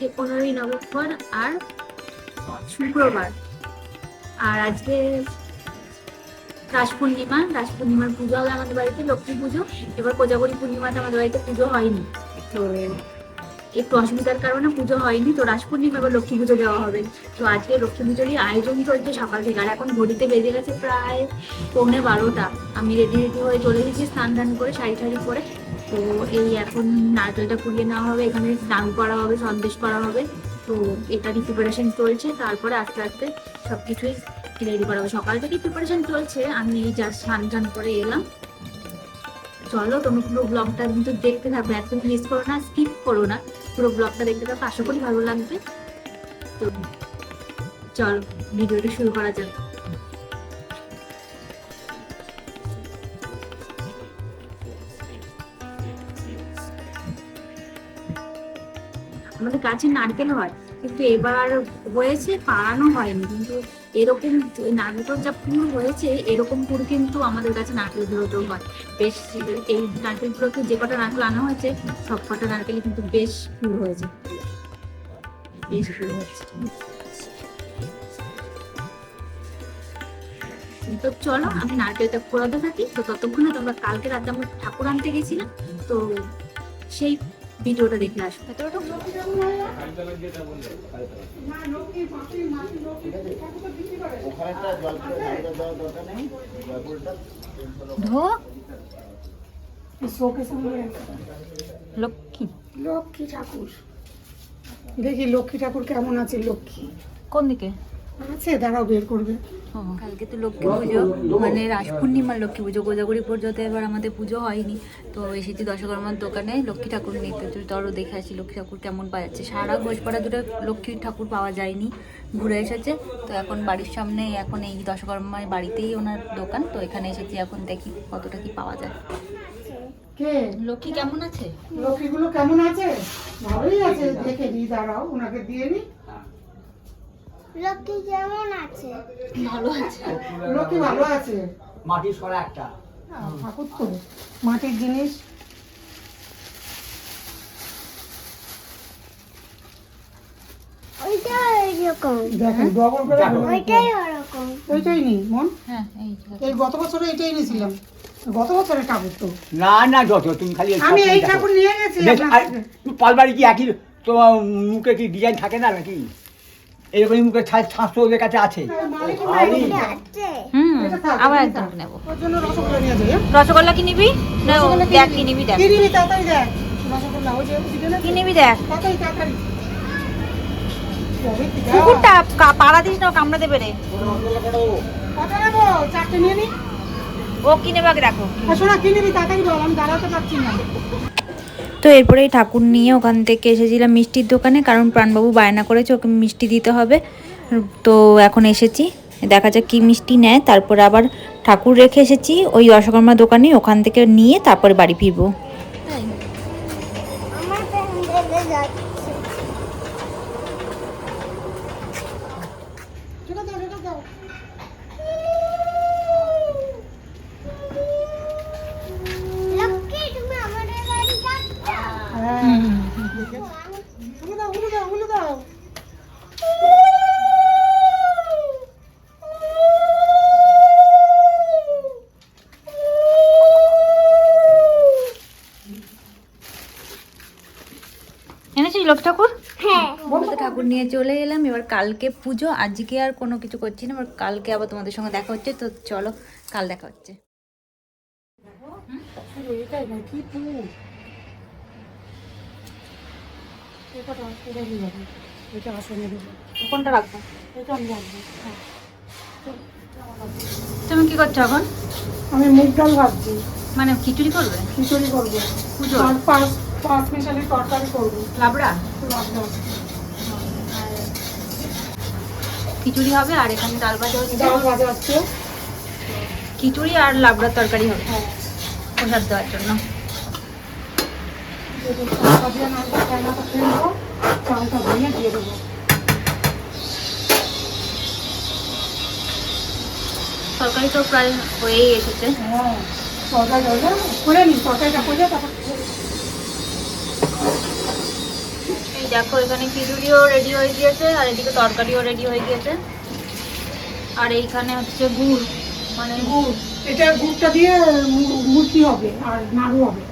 আজকে পনেরোই নভেম্বর আর শুক্রবার। আর আজকে রাস পূর্ণিমা রাস পূর্ণিমার পুজো হবে আমাদের বাড়িতে, লক্ষ্মী পুজো। এবার কোজাগরী পূর্ণিমাতে আমাদের বাড়িতে পুজো হয়নি। তো একটু অসুবিধার কারণে পুজো হয়নি। তো রাস পূর্ণিমা এবার লক্ষ্মী পুজো দেওয়া হবে। তো আজকে লক্ষ্মী পুজোরই আয়োজন চলছে সকাল থেকে। আর এখন ঘড়িতে বেজে গেছে প্রায় পৌনে বারোটা। আমি রেডি রেডি হয়ে চলে এসেছি স্নান টান করে শাড়ি টাড়ি পরে। তো এই এখন নারকেলটা কুড়িয়ে নেওয়া হবে, এখানে স্নান করা হবে, সন্দেশ করা হবে। তো এটারই প্রিপারেশন চলছে, তারপরে আস্তে আস্তে সব কিছুই রেডি করা হবে। সকাল থেকে প্রিপারেশন চলছে, আমি এই জাস্ট স্নান টান করে এলাম। চলো, তোমরা পুরো ব্লগটা কিন্তু দেখতে থাকবে, একদম মিস করো না স্কিপ করো না। পুরো ব্লগটা দেখতে থাকো, আশা করি ভালো লাগবে। তো চলো, ভিডিওটা শুরু করা যাক। আমাদের গাছে নারকেল হয়, কিন্তু এবার হয়েছে, পাড়ানো হয়নি। কিন্তু এরকম নারকেল যা ফুল হয়েছে, এরকম ফুল কিন্তু আমাদের কাছে নারকেল গুলোতেও হয়। বেশ, এই নারকেলগুলোতে যে কটা নারকেল আনা হয়েছে, সব কটা নারকেল কিন্তু বেশ ফুল হয়েছে। বেশ ফুল হয়েছে। তো চলো, আমি নারকেলটা পোড়াতে থাকি। তো ততক্ষণে তোমরা কালকে রাতে আমরা ঠাকুর আনতে গেছিলাম। তো সেই ভিডিওটা দেখে আসো। ওখানেটা জল করে দেওয়ার দরকার নেই জলটা ধো। লক্ষ্মী। লক্ষ্মী ঠাকুর। দেখি লক্ষ্মী ঠাকুর কেমন আছে লক্ষ্মী? কোন দিকে? আছে দাঁড়াও বের করবে। কালকে তো লক্ষ্মী পুজো মানে রাস পূর্ণিমার লক্ষ্মী পুজো কোজাগরি পর্যন্ত এবার আমাদের পুজো হয়নি। তো এসেছি দশকর্মার দোকানে লক্ষ্মী ঠাকুর নিতে। তো চলো দেখে আসি লক্ষ্মী ঠাকুর কেমন পাওয়া যাচ্ছে। সারা ঘোষপাড়া জুড়ে লক্ষ্মী ঠাকুর পাওয়া যায়নি ঘুরে এসেছে। তো এখন বাড়ির সামনে এখন এই দশকর্মার বাড়িতেই ওনার দোকান। তো এখানে এসেছি এখন দেখি কতটা কি পাওয়া যায়। কে? লক্ষ্মী কেমন আছে? লক্ষ্মীগুলো কেমন আছে? ভালোই আছে দেখে দিই দাঁড়াও ওনাকে দিয়ে নি। লক্ষ্মী কেমন আছে? ভালো আছে। লক্ষ্মী ভালো আছে। মাটির সরা একটা। ঠাকুর তো। মাটির জিনিস। ওইটাই এরকম দেখেন ডবল করে ভরে ওইটাই ওরকম। ওইটাই নি মন? হ্যাঁ এই ঠিক আছে। এই গত বছরে এইটাই নিয়েছিলাম গত বছরের ঠাকুর তো। না না যত তুমি খালি আমি এই ঠাকুর নিয়ে গেছি পালবাড়ি কি একই তোমার মুখে কি ডিজাইন থাকে না নাকি? এরকম মুখে ছাঁচ তো ওদের কাছে আছে। হুম আবার একদম। নেব। রসগোল্লা যাই হ্যাঁ? রসগোল্লা কি নিবি? না দেখ কি নিবি। দেখ। কি নিবি দেখ। রসগোল্লা ওই যে দিবে না? কি নিবি দেখ। তাড়াতাড়ি তাড়াতাড়ি। কবে কি দাও? কুকুরটা পাড়া দিস না কামড়া দেবে রে কত নেব চারটে নিয়ে নি। ও কিনে দেখো। আর শোনা কি নিবি তাড়াতাড়ি বল আমি দাঁড়াতে পারছি না। তো এরপরেই ঠাকুর নিয়ে ওখান থেকে এসেছিলাম মিষ্টির দোকানে, কারণ প্রাণবাবু বায়না করেছে ওকে মিষ্টি দিতে হবে। তো এখন এসেছি, দেখা যাক কী মিষ্টি নেয়। তারপর আবার ঠাকুর রেখে এসেছি, ওই অশোকর্মা দোকানে ওখান থেকে নিয়ে তারপরে বাড়ি ফিরবো আমার প্যান্ডেলে যাচ্ছে চলে যাও চলে যাও লক্ষ্মী তুমি আমাদের বাড়ি যাচ্ছ হ্যাঁ উলে দাও উলে দাও উলে দাও এনেছিস লোক ঠাকুর? হ্যাঁ। ঠাকুর নিয়ে চলে এলাম। এবার কালকে পুজো। আজকে আর কোনো কিছু করছি না। এবার কালকে আবার তোমাদের সঙ্গে দেখা হচ্ছে। তো চলো কাল দেখা হচ্ছে। কোনটা রাখব। তুমি কি করছ এখন? আমি মুগ ডাল ভাজছি। মানে খিচুড়ি করবে? খিচুড়ি করব। পুজো পাঁচ পাঁচ মিশালি তরকারি করব। লাবড়া? রাখব খিচুড়ি হবে আর এখানে ডাল ভাজা হচ্ছে। ডাল ভাজা হচ্ছে। খিচুড়ি আর লাবড়ার তরকারি হবে। হ্যাঁ। প্রসাদ দেওয়ার জন্য। না তরকারি তো প্রায় হয়েই এসেছে। হ্যাঁ তরকারি করে নিই তরকারিটা করে তারপর দেখো এখানে খিচুড়িও রেডি হয়ে গিয়েছে আর এদিকে তরকারিও রেডি হয়ে গিয়েছে। আর এইখানে হচ্ছে গুড় মানে গুড়। এটা গুড়টা দিয়ে মু- হবে আর নাড়ু হবে।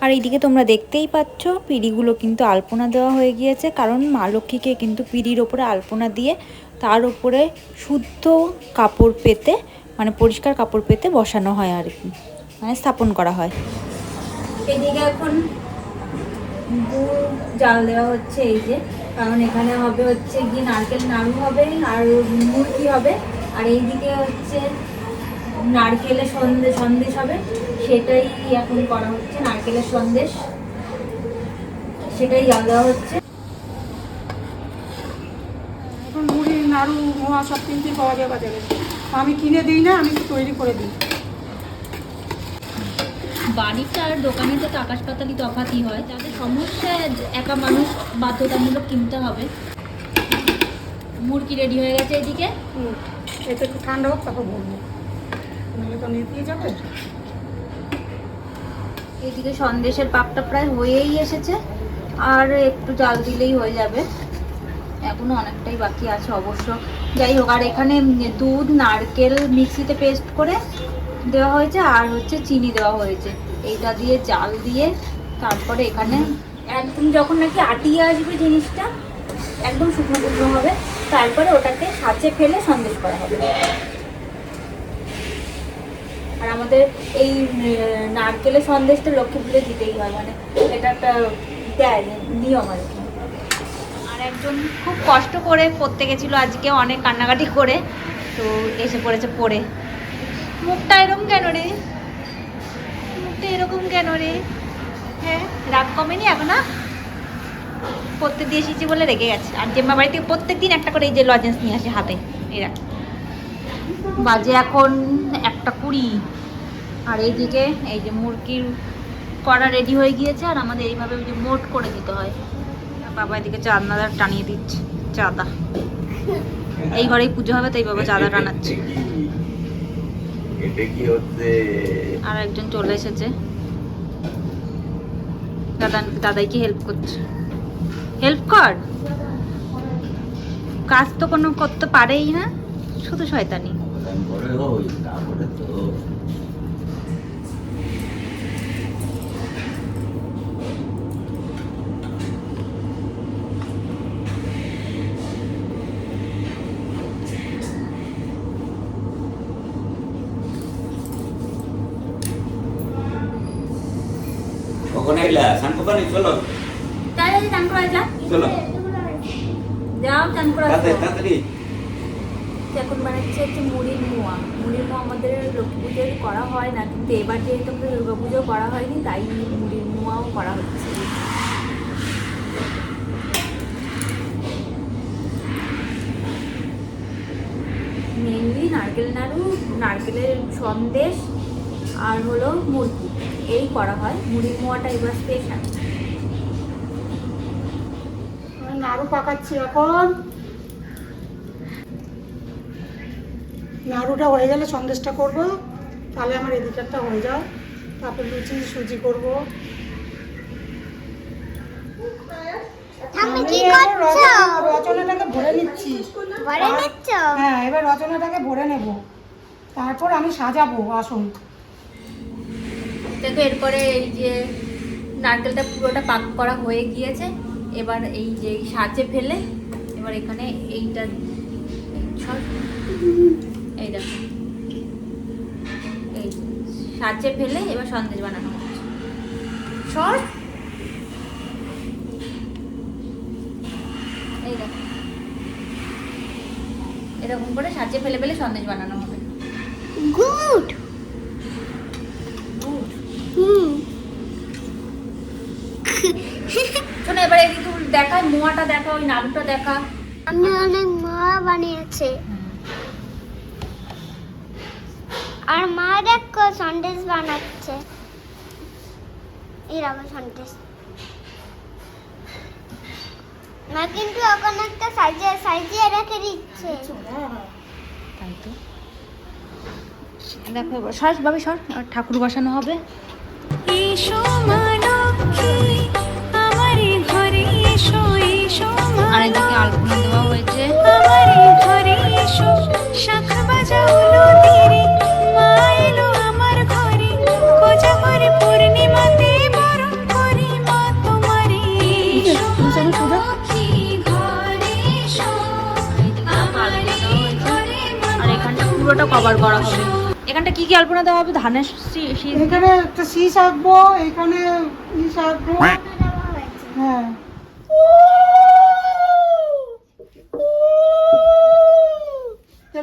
আর এইদিকে তোমরা দেখতেই পাচ্ছ পিড়িগুলো কিন্তু আলপনা দেওয়া হয়ে গিয়েছে কারণ মা লক্ষ্মীকে কিন্তু পিড়ির ওপরে আলপনা দিয়ে তার উপরে শুদ্ধ কাপড় পেতে মানে পরিষ্কার কাপড় পেতে বসানো হয় আর কি মানে স্থাপন করা হয়। এদিকে এখন গুড় জাল দেওয়া হচ্ছে এই যে। কারণ এখানে হবে হচ্ছে কি নারকেল নাড়ু হবে আর মূর্তি হবে। আর এইদিকে হচ্ছে নারকেলের সন্দেশ সন্দেশ হবে। সেটাই এখন করা হচ্ছে, নারকেলের সন্দেশ। সেটাই জাল দেওয়া হচ্ছে। এখন মুড়ি নাড়ু, মোয়া সব কিনতে পাওয়া যায় আমি কিনে দিই না, আমি তৈরি করে দিই। বাড়িতে আর দোকানে তো আকাশ পাতালি তফাতই হয় তাদের সমস্যা একা মানুষ বাধ্যতামূলক কিনতে হবে। মুরগি রেডি হয়ে গেছে এদিকে। এটা একটু ঠান্ডা হোক তারপর বলব। নাহলে তো নিতেই যাবে। এদিকে সন্দেশের পাকটা প্রায় হয়েই এসেছে আর একটু জাল দিলেই হয়ে যাবে। এখনও অনেকটাই বাকি আছে অবশ্য। যাই হোক আর এখানে দুধ নারকেল মিক্সিতে পেস্ট করে দেওয়া হয়েছে আর হচ্ছে চিনি দেওয়া হয়েছে। এইটা দিয়ে জাল দিয়ে তারপরে এখানে একদম যখন নাকি আটিয়ে আসবে জিনিসটা, একদম শুকনো শুকনো হবে, তারপরে ওটাকে সাঁচে ফেলে সন্দেশ করা হবে। আর আমাদের এই নারকেলের সন্দেশটা লক্ষ্মী পুজো দিতেই হয় মানে এটা একটা দেয়, নিয়ম আর কি। আর একজন খুব কষ্ট করে পড়তে গেছিল আজকে, অনেক কান্নাকাটি করে, তো এসে পড়েছে পড়ে। মুখটা এরকম কেন রে? মুখটা এরকম কেন রে? হ্যাঁ রাগ কমেনি এখন পড়তে দিয়ে এসেছি বলে রেগে গেছে। আর জেম্মা বাড়ি থেকে প্রত্যেক দিন একটা করে এই যে লজেন্স নিয়ে আসে হাতে এরা বাজে এখন একটা কুড়ি। আর এইদিকে এই যে মুরগির করা রেডি হয়ে গিয়েছে, আর আমাদের এইভাবে ওই যে মোট করে দিতে হয়। বাবা এদিকে চাঁদা টানিয়ে দিচ্ছে, চাঁদা। এই ঘরেই পুজো হবে, তাই বাবা চাঁদা টানাচ্ছে। এটা কি হচ্ছে? আর একজন চলে এসেছে। দাদা দাদাইকে হেল্প করছে? হেল্প কর। কাজ তো কোনো করতে পারেই না শুধু শয়তানি। তারপরে যাও চান করে তাড়াতাড়ি তাড়াতাড়ি। এখন বানাচ্ছে হচ্ছে মুড়ির মোয়া। মুড়ির মোয়া আমাদের লক্ষ্মী পুজোয় করা হয় না কিন্তু এবার যেহেতু আমাদের দুর্গা পুজো করা হয়নি তাই মুড়ির মোয়াও করা হচ্ছে। মেনলি নারকেল নাড়ু নারকেলের সন্দেশ আর হলো মুরগি। এই করা হয় মুড়ির মোয়াটা এবার স্পেশাল আমি নাড়ু পাকাচ্ছি এখন। নাড়ুটা হয়ে গেলে সন্দেশটা করব তাহলে আমার এদিকেরটা হয়ে যাও। তারপর লুচি সুজি করব। রচনাটাকে ভরে নিচ্ছি? হ্যাঁ এবার রচনাটাকে ভরে নেব। তারপর আমি সাজাবো আসুন। দেখো, এরপরে এই যে নারকেলটা পুরোটা পাক করা হয়ে গিয়েছে, এবার এই যে সাজে ফেলে, এবার এখানে এইটা। এই দেখো, এই সাজে ফেলে এবার সন্দেশ বানানো হচ্ছে। এই দেখো, এরকম করে সাজে ফেলে ফেলে সন্দেশ বানানো হবে। গুড হুম শোনো এবার মোয়াটা দেখা ওই নাড়ুটা দেখা আমি অনেক মা বানিয়েছে। আর মা দেখো সন্দেশ বানাচ্ছে। এরকম সন্দেশ। মা কিন্তু ওখানে একটা সাজিয়ে সাজিয়ে রেখে দিচ্ছে। তাই তো। দেখো সর ভাবে সর ঠাকুর বসানো হবে। এসো আর এদিকে আলপনা দেওয়া হয়েছে। পুরোটা কভার করা হবে। এখানটা কি কি আলপনা দেওয়া হবে? ধানের শীষ এখানে একটা শীষ আঁকবো এখানে ইস আঁকবো। হ্যাঁ।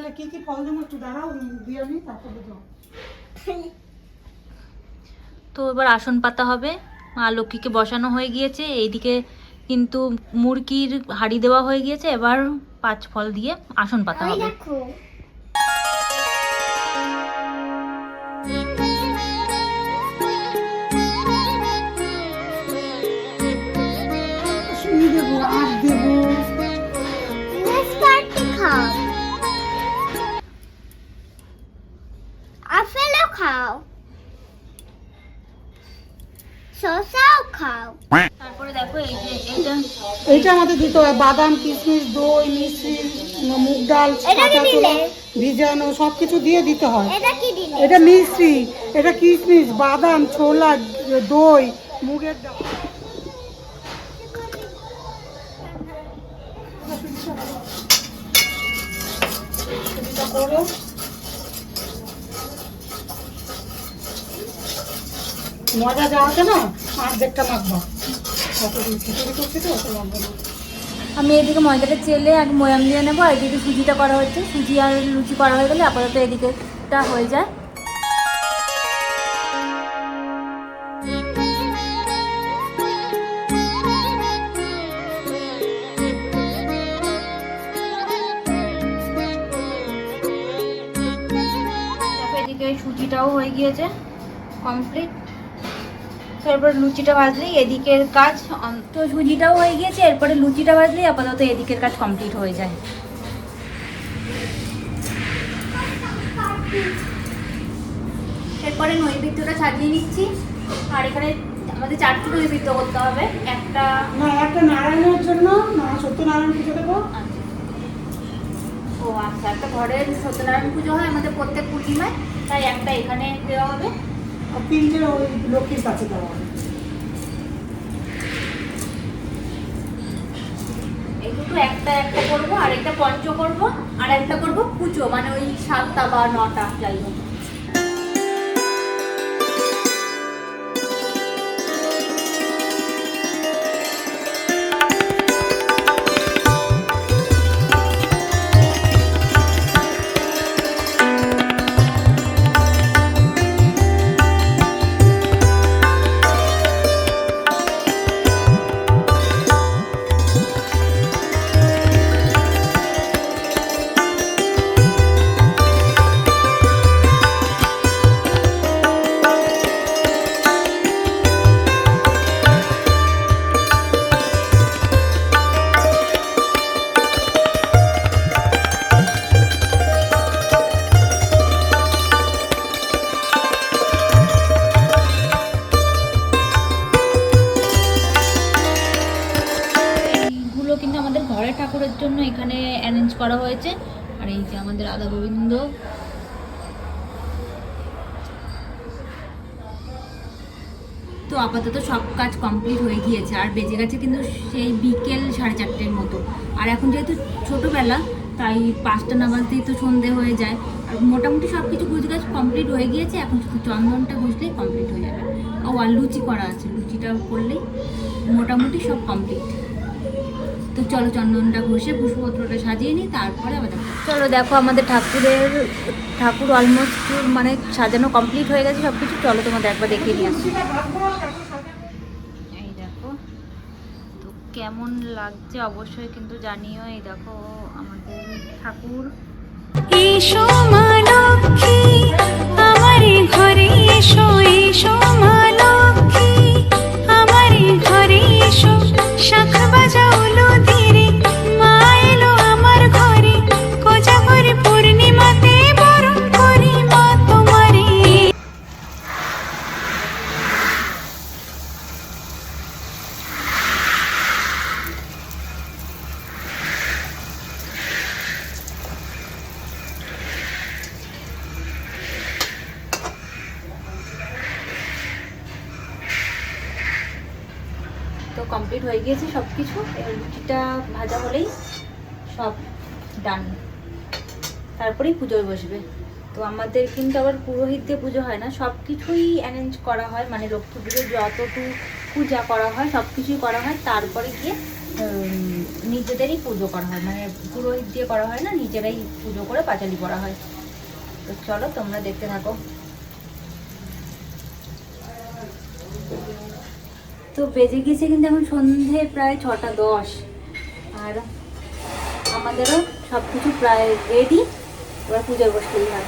তাহলে কি কি ফল দেবো একটু দাঁড়াও দিয়ে আমি তারপরে দাও তো এবার আসন পাতা হবে। মা লক্ষ্মীকে বসানো হয়ে গিয়েছে এইদিকে কিন্তু মুরগির হাড়ি দেওয়া হয়ে গিয়েছে এবার পাঁচ ফল দিয়ে আসন পাতা হবে। এইটা আমাদের দিতে হয়। বাদাম কিশমিশ দই মিশ্রি মুগ ডাল এটা কাঁচা ছোলা, ভিজানো সব কিছু দিয়ে দিতে হয়। এটা এটা মিশ্রি এটা কিশমিশ বাদাম ছোলা দই মুগের ডাল। এটা। মজা যাওয়াতে না অর্ধেকটা মাখবা। আমি এদিকে ময়দাটা চেলে এক ময়াম দিয়ে নেব, আর এদিকে সুজিটা করা হচ্ছে। সুজি আর লুচি করা হয়ে গেলে আপাতত এদিকেটা হয়ে যায়। সুজিটাও হয়ে গিয়েছে কমপ্লিট তারপর লুচিটা ভাজলেই এদিকের কাজ তো সুজিটাও হয়ে গিয়েছে এরপরে লুচিটা ভাজলেই আপাতত এদিকের কাজ কমপ্লিট হয়ে যায়। এরপরে নৈবেদ্যটা সাজিয়ে নিচ্ছি। আর এখানে আমাদের চারটে নৈবেদ্য করতে হবে। একটা না একটা নারায়ণের জন্য না সত্যনারায়ণ পুজো দেবো। ও আচ্ছা একটা ঘরের সত্যনারায়ণ পুজো হয় আমাদের প্রত্যেক পূর্ণিমায়। তাই একটা এখানে দেওয়া হবে। তিনটে ওই লক্ষ্মীর কাছে দেওয়া একটা একটা করব আর একটা পঞ্চ করব আর একটা করব পুজো মানে ওই সাতটা বা নটা যাই হোক। আপাতত সব কাজ কমপ্লিট হয়ে গিয়েছে। আর বেজে গেছে কিন্তু সেই বিকেল সাড়ে চারটের মতো। আর এখন যেহেতু ছোটোবেলা, তাই পাঁচটা নামাজতেই তো সন্ধে হয়ে যায়। আর মোটামুটি সব কিছু গুজ গাছ কমপ্লিট হয়ে গিয়েছে। এখন শুধু চন্দনটা ঘষলেই কমপ্লিট হয়ে যাবে। ও, আর লুচি করা আছে। লুচিটা করলেই মোটামুটি সব কমপ্লিট তো চলো চন্দনটা ঘষে পুষ্পপত্রটা সাজিয়ে নিই, তারপরে আবার চলো দেখো আমাদের ঠাকুরের, ঠাকুর অলমোস্ট মানে সাজানো কমপ্লিট হয়ে গেছে সব কিছু চলো তোমাদের একবার দেখিয়ে নিয়ে আসি এই দেখো তো কেমন লাগছে অবশ্যই কিন্তু জানিও। এই দেখো আমাদের ঠাকুর। আমার ঘরে এসো এসো মা লক্ষ্মী আমারে ঘরে এসো, শাখ বাজাউলো কমপ্লিট হয়ে গিয়েছে সব কিছু রুটিটা ভাজা হলেই সব ডান তারপরেই পুজোয় বসবে। তো আমাদের কিন্তু আবার পুরোহিত দিয়ে পুজো হয় না সব কিছুই অ্যারেঞ্জ করা হয়। মানে লক্ষ্মী পুজো যতটুকু পূজা করা হয় সব কিছুই করা হয়। তারপরে গিয়ে নিজেদেরই পুজো করা হয়। মানে পুরোহিত দিয়ে করা হয় না, নিজেরাই পুজো করে পাঁচালি করা হয়। তো চলো তোমরা দেখতে থাকো। তো বেজে গিয়েছে কিন্তু এখন সন্ধে প্রায় ছটা দশ। আর আমাদেরও সব কিছু প্রায় রেডি এবার পূজার বসতেই হয়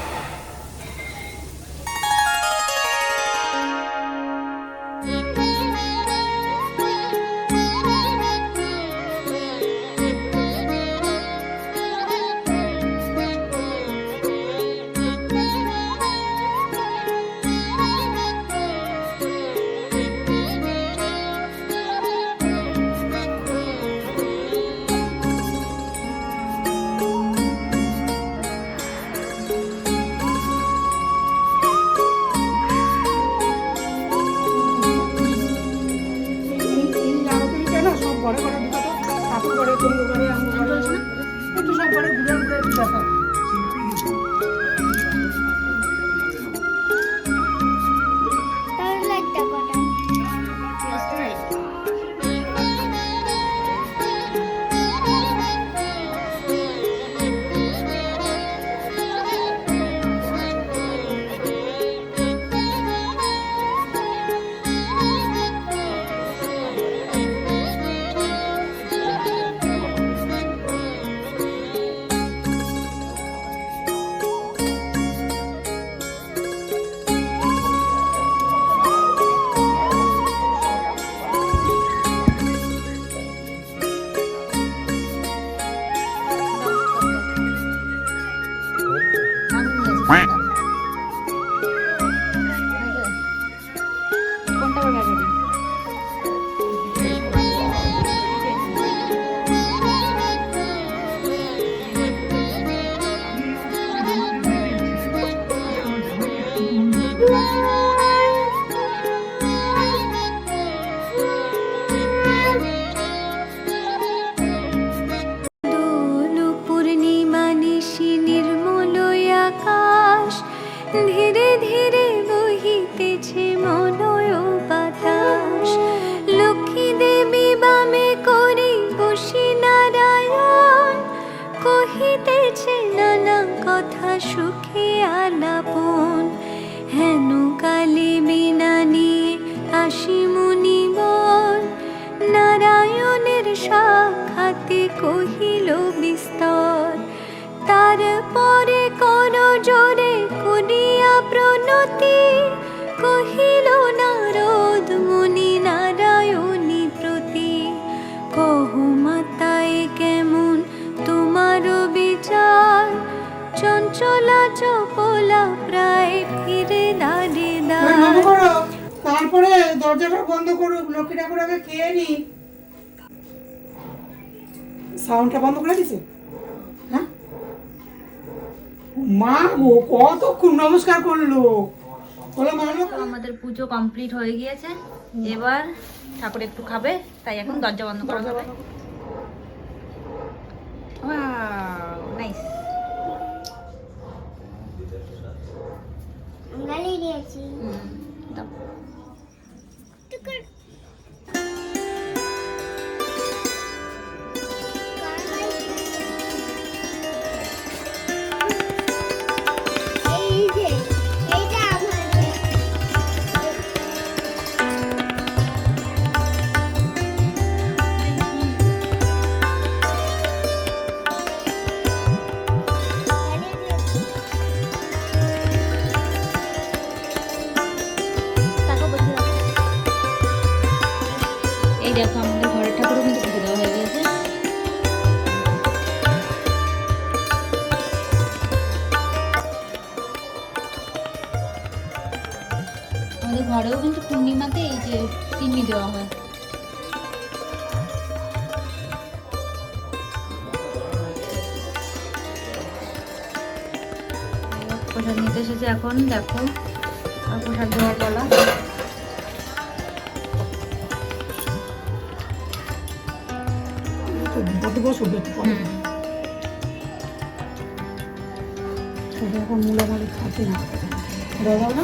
কোনটা আবার সাক্ষাতে কহিল বিস্তর তারপরে কর জোরে করিয়া প্রণতি কহিল নারদ মুনি নারায়ণী প্রতি কহ মাতায় কেমন তোমার বিচার চঞ্চলা চপলা প্রায় ফিরে দাঁড়ে ওই দাঁড় তারপরে দরজাটা বন্ধ করো লক্ষ্মী ঠাকুর আগে খেয়ে নি সাউন্ডটা বন্ধ করে দিছে? হ্যাঁ? মা গো কতক্ষণ নমস্কার করল? আমাদের পুজো কমপ্লিট হয়ে গিয়েছে। এবার ঠাকুর একটু খাবে তাই এখন দরজা বন্ধ করা হবে। আমাদের ঘরেও কিন্তু পূর্ণিমাতে এই যে সিন্নি দেওয়া হয়। প্রসাদ নিতে এসেছে এখন দেখো। প্রসাদ দেওয়ার বলা এখন মূলা মালি খাচ্ছে না দাদা না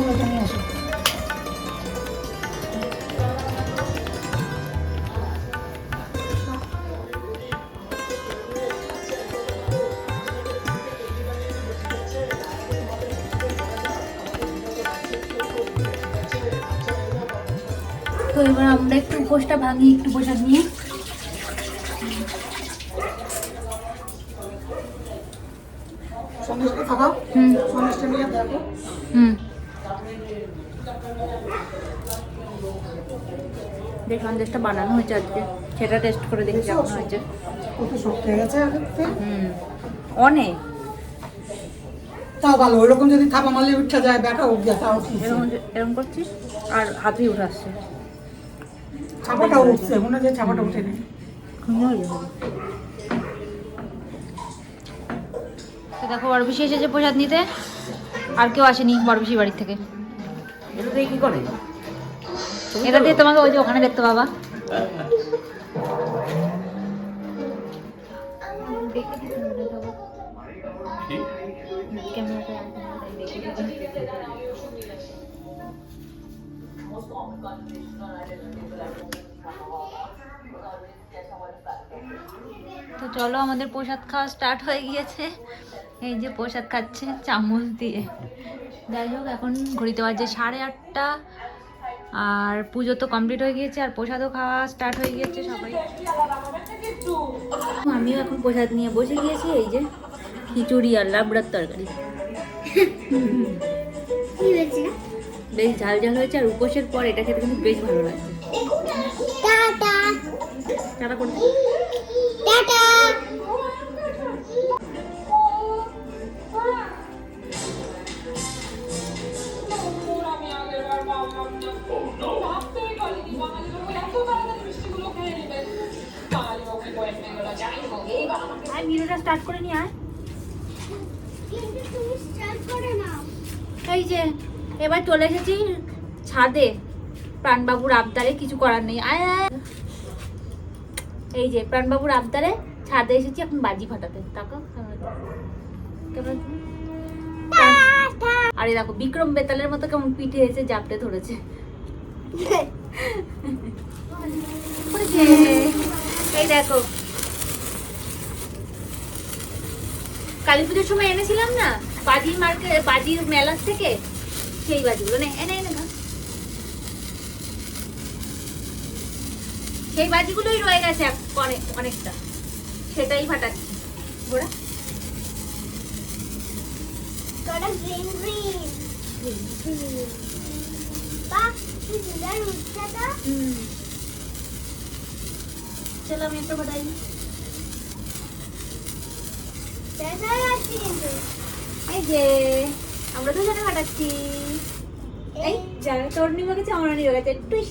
আছে তোমরা আসো। তো এবার আমরা একটু উপোসটা ভাঙি একটু প্রসাদ নিয়ে সন্দেশটা খাও হুম সন্দেশটা নিয়ে দেখো হুম যে সন্দেশটা বানানো হয়েছে আজকে। সেটা টেস্ট করে দেখি কেমন হয়েছে। হয়ে অনেক। তাও ভালো ওইরকম যদি থাপা মারলে উঠা যায় ব্যাটা উঠ যায় তাও এরকম এরকম আর হাতেই উঠে আসছে। ছাপাটা উঠছে মনে হয় ছাপাটা উঠে নেই। তো দেখো এসেছে প্রসাদ নিতে। আর কেউ আসেনি বড়বিশি বাড়ির থেকে। এটা কি করে? এটা দিয়ে তোমাকে ওই যে ওখানে দেখতে পাবা। তো চলো, আমাদের প্রসাদ খাওয়া স্টার্ট হয়ে গিয়েছে। এই যে প্রসাদ খাচ্ছে চামচ দিয়ে। যাই হোক, এখন ঘড়িতে বাজে সাড়ে আটটা। আর পুজো তো কমপ্লিট হয়ে গিয়েছে আর প্রসাদও খাওয়া স্টার্ট হয়ে গিয়েছে সবাই। আমিও এখন প্রসাদ নিয়ে বসে গিয়েছি এই যে খিচুড়ি আর লাবড়ার তরকারি। বেশ ঝাল ঝাল হয়েছে আর উপোসের পর এটা খেতে কিন্তু বেশ ভালো লাগছে। টাটা। টাটা করে আর স্টার্ট করে নিয়ে আয়। কিন্তু তুমি স্টার্ট করে নাও। এই যে এবার চলে এসেছি ছাদে। প্রাণবাবুর আবদারে কিছু করার নেই। আয়। এই যে প্রাণবাবুর আবদারে ছাদে এসেছি এখন বাজি ফাটাতে। কেমন আরে দেখো বিক্রম বেতালের মতো কেমন পিঠে এসে জাপটে ধরেছে। এই দেখো কালী পুজোর সময় এনেছিলাম না? বাজির মার্কেট বাজির মেলার থেকে সেই বাজিগুলো। নে এনে এনে ধর। সেই বাজিগুলোই রয়ে গেছে অনেক অনেকটা। সেটাই ফাটাচ্ছি। গোড়া চলো আমি একটা কিন্তু এই যে আমরা দুজনে ফাটাচ্ছি এই যা তোর নিয়ে গেছে আমার নিয়ে গেছে। টুইস।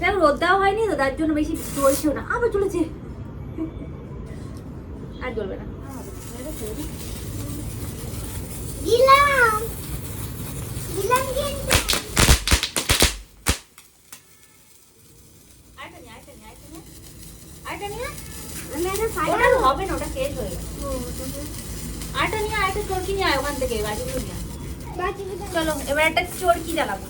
দেখ রোদ দেওয়া হয়নি তো তার জন্য বেশি চলছেও না। আবার চলেছে। আর জ্বলবে না। দিলাম দিলাম কিন্তু। আরেকটা নিয়ে, আরেকটা নিয়ে, আরেকটা নিয়ে। আরেকটা নিয়ে। আমি একটা ওটা আর হবে না ওটা শেষ হয়ে গেছে। আরেকটা নিয়ে আরেকটা চরকি নিয়ে আয় ওখান থেকে বাজিগুলো নিয়ে চলো এবার একটা চরকি জ্বালাবো।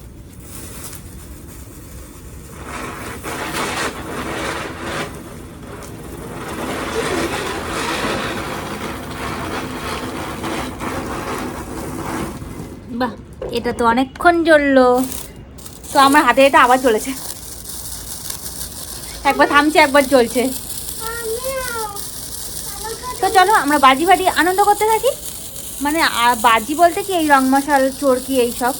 বাহ এটা তো অনেকক্ষণ জ্বললো। তো আমার হাতে এটা আবার চলেছে। একবার থামছে, একবার চলছে। তো চলো, আমরা বাজি বাজি আনন্দ করতে থাকি। মানে বাজি বলতে কি, এই রং মশাল চোরকি এই সব?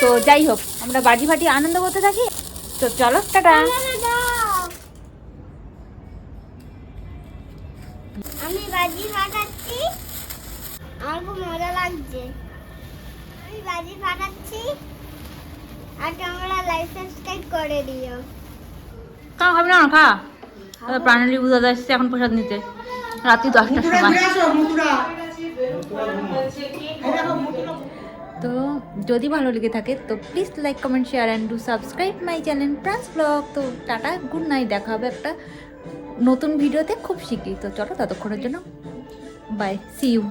তো যাই হোক, আমরা বাজি ফাটি আনন্দ করতে থাকি। তো চলো, টাটা। আমি বাজি ফাটাচ্ছি। আমার খুব মজা লাগছে। আমি বাজি ফাটাচ্ছি। আর তোমরা লাইক সাবস্ক্রাইব করে দিও। কা খাবি না খা প্রাণালী বুঝা যাচ্ছে এখন প্রসাদ নিতে। রাত্রি দশটার সময়। তো যদি ভালো লেগে থাকে তো please like comment share and do subscribe my channel প্রান্স blog তো টাটা গুড নাইট দেখা হবে একটা নতুন ভিডিওতে খুব শিখি তো চলো ততক্ষণের জন্য বাই সি ইউ